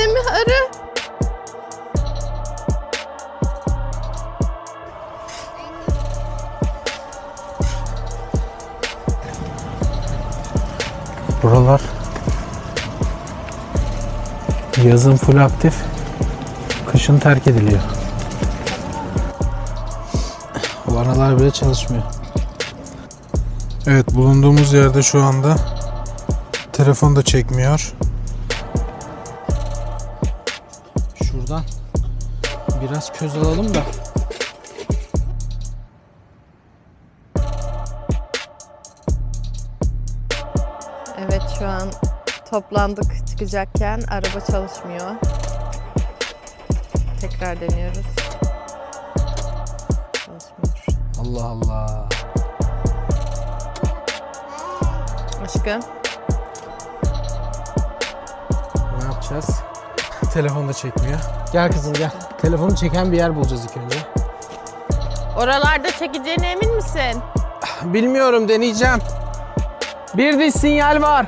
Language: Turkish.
arı. Buralar yazın full aktif, kışın terk ediliyor. Vanalar bile çalışmıyor. Evet bulunduğumuz yerde şu anda telefon da çekmiyor. Şuradan biraz köz alalım da. Evet şu an toplandık çıkacakken araba çalışmıyor. Tekrar deniyoruz. Çalışmıyor. Allah Allah. Aşkım. Ne yapacağız? Telefon da çekmiyor. Gel kızım gel. Telefonu çeken bir yer bulacağız ilk önce. Oralarda çekeceğine emin misin? Bilmiyorum deneyeceğim. Bir diş sinyal var.